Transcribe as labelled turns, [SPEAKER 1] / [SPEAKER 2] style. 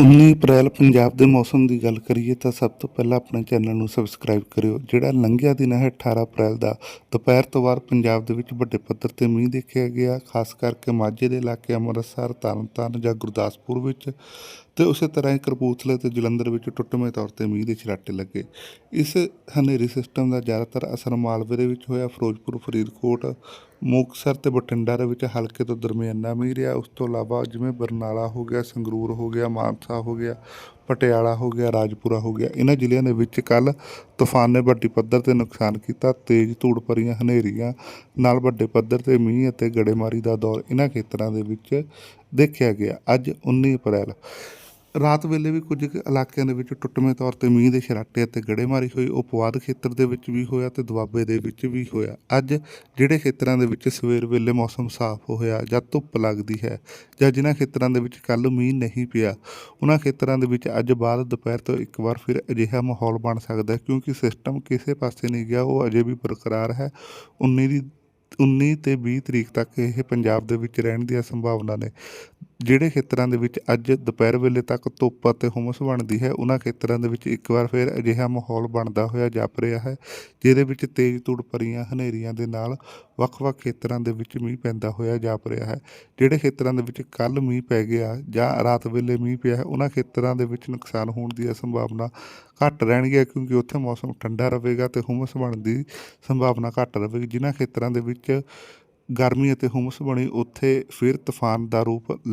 [SPEAKER 1] 19 ਅਪ੍ਰੈਲ ਪੰਜਾਬ ਦੇ ਮੌਸਮ ਦੀ ਗੱਲ ਕਰੀਏ ਤਾਂ ਸਭ ਤੋਂ ਪਹਿਲਾਂ ਆਪਣੇ ਚੈਨਲ ਨੂੰ ਸਬਸਕ੍ਰਾਈਬ ਕਰਿਓ, ਜਿਹੜਾ ਲੰਘਿਆ ਦਿਨ ਹੈ 18 ਅਪ੍ਰੈਲ ਦਾ। ਦੁਪਹਿਰ ਤੋਂ ਬਾਅਦ ਪੰਜਾਬ ਦੇ ਵਿੱਚ ਵੱਡੇ ਪੱਧਰ ਤੇ ਮੀਂਹ ਦੇਖਿਆ ਗਿਆ, ਖਾਸ ਕਰਕੇ ਮਾਝੇ ਦੇ ਇਲਾਕੇ ਅੰਮ੍ਰਿਤਸਰ, ਤਰਨਤਾਰਨ ਜਾਂ ਗੁਰਦਾਸਪੁਰ ਵਿੱਚ ਤੇ ਉਸੇ ਤਰ੍ਹਾਂ ਹੀ ਕਪੂਰਥਲੇ ਤੇ ਜਲੰਧਰ ਵਿੱਚ ਟੁੱਟਵੇਂ ਤੌਰ ਤੇ ਮੀਂਹ ਦੇ ਛਰਾਟੇ ਲੱਗੇ। ਇਸ ਹਨੇਰੀ ਸਿਸਟਮ ਦਾ ਜ਼ਿਆਦਾਤਰ ਅਸਰ ਮਾਲਵੇ ਦੇ ਵਿੱਚ ਹੋਇਆ, ਫਿਰੋਜ਼ਪੁਰ, ਫਰੀਦਕੋਟ, ਮੁਕਤਸਰ ਤੇ ਬਠਿੰਡਾ ਦੇ ਵਿੱਚ ਹਲਕੇ ਤੋਂ ਦਰਮਿਆਨਾ ਮੀਂਹ ਰਿਹਾ। ਉਸ ਤੋਂ ਇਲਾਵਾ ਜਿਵੇਂ ਬਰਨਾਲਾ ਹੋ ਗਿਆ, ਸੰਗਰੂਰ ਹੋ ਗਿਆ ਮਾਨ ਮਾਨਸਾ ਹੋ ਗਿਆ, ਪਟਿਆਲਾ ਹੋ ਗਿਆ, ਰਾਜਪੁਰਾ ਹੋ ਗਿਆ, ਇਹਨਾਂ ਜ਼ਿਲ੍ਹਿਆਂ ਦੇ ਵਿੱਚ ਕੱਲ ਤੂਫਾਨ ਨੇ ਵੱਡੀ ਪੱਧਰ ਤੇ ਨੁਕਸਾਨ ਕੀਤਾ, ਤੇਜ਼ ਧੂੜ ਭਰੀਆਂ ਹਨੇਰੀਆਂ ਨਾਲ ਵੱਡੇ ਪੱਧਰ ਤੇ ਮੀਂਹ ਅਤੇ ਗੜੇਮਾਰੀ ਦਾ ਦੌਰ ਇਹਨਾਂ ਖੇਤਰਾਂ ਦੇ ਵਿੱਚ ਦੇਖਿਆ ਗਿਆ। ਅੱਜ 19 ਅਪ੍ਰੈਲ ਰਾਤ ਵੇਲੇ ਵੀ ਕੁਝ ਕੁ ਇਲਾਕਿਆਂ ਦੇ ਵਿੱਚ ਟੁੱਟਵੇਂ ਤੌਰ ਤੇ ਮੀਂਹ ਦੇ ਛਰਾਟੇ ਅਤੇ ਗੜੇਮਾਰੀ ਹੋਈ। ਉਪਵਾਦ ਖੇਤਰ ਦੇ ਵਿੱਚ ਵੀ ਹੋਇਆ ਤੇ ਦੁਆਬੇ ਦੇ ਵਿੱਚ ਵੀ ਹੋਇਆ। ਅੱਜ ਜਿਹੜੇ ਖੇਤਰਾਂ ਦੇ ਵਿੱਚ ਸਵੇਰ ਵੇਲੇ ਮੌਸਮ ਸਾਫ਼ ਹੋਇਆ ਜਾਂ ਧੁੱਪ ਲੱਗਦੀ ਹੈ ਜਾਂ ਜਿਨ੍ਹਾਂ ਖੇਤਰਾਂ ਦੇ ਵਿੱਚ ਕੱਲ ਮੀਂਹ ਨਹੀਂ ਪਿਆ, ਉਹਨਾਂ ਖੇਤਰਾਂ ਦੇ ਵਿੱਚ ਅੱਜ ਬਾਅਦ ਦੁਪਹਿਰ ਤੋਂ ਇੱਕ ਵਾਰ ਫਿਰ ਅਜਿਹਾ ਮਾਹੌਲ ਬਣ ਸਕਦਾ ਹੈ ਕਿਉਂਕਿ ਸਿਸਟਮ ਕਿਸੇ ਪਾਸੇ ਨਹੀਂ ਗਿਆ, ਉਹ ਅਜੇ ਵੀ ਬਰਕਰਾਰ ਹੈ। 19 ਦੀ 19 ਤੇ 20 ਤਰੀਕ ਤੱਕ ਇਹ ਪੰਜਾਬ ਦੇ ਵਿੱਚ ਰਹਿਣ ਦੀਆਂ ਸੰਭਾਵਨਾ ਨੇ। ਜਿਹੜੇ ਖੇਤਰਾਂ ਦੇ ਵਿੱਚ ਅੱਜ ਦੁਪਹਿਰ ਵੇਲੇ ਤੱਕ ਧੁੱਪ ਅਤੇ ਹੁਮਸ ਬਣਦੀ ਹੈ, ਉਹਨਾਂ ਖੇਤਰਾਂ ਦੇ ਵਿੱਚ ਇੱਕ ਵਾਰ ਫਿਰ ਅਜਿਹਾ ਮਾਹੌਲ ਬਣਦਾ ਹੋਇਆ ਜਾਪ ਰਿਹਾ ਹੈ, ਜਿਹਦੇ ਵਿੱਚ ਤੇਜ਼ ਧੂੜ ਭਰੀਆਂ ਹਨੇਰੀਆਂ ਦੇ ਨਾਲ ਵੱਖ-ਵੱਖ ਖੇਤਰਾਂ ਦੇ ਵਿੱਚ ਮੀਂਹ ਪੈਂਦਾ ਹੋਇਆ ਜਾਪ ਰਿਹਾ ਹੈ। ਜਿਹੜੇ ਖੇਤਰਾਂ ਦੇ ਵਿੱਚ ਕੱਲ ਮੀਂਹ ਪੈ ਗਿਆ ਜਾਂ ਰਾਤ ਵੇਲੇ ਮੀਂਹ ਪਿਆ ਹੈ ਉਹਨਾਂ ਖੇਤਰਾਂ ਦੇ ਵਿੱਚ ਨੁਕਸਾਨ ਹੋਣ ਦੀ ਸੰਭਾਵਨਾ ਘੱਟ ਰਹਿਣਗੀ ਕਿਉਂਕਿ ਉੱਥੇ ਮੌਸਮ ਠੰਡਾ ਰਹੇਗਾ ਤੇ ਹੁਮਸ ਬਣਨ ਦੀ ਸੰਭਾਵਨਾ ਘੱਟ ਰਹੇਗੀ। ਜਿਨ੍ਹਾਂ ਖੇਤਰਾਂ ਦੇ ਵਿੱਚ ਗਰਮੀ ਅਤੇ ਹੁਮਸ ਬਣੀ, ਉੱਥੇ ਫਿਰ ਤੂਫਾਨ ਦਾ ਰੂਪ ਲੈ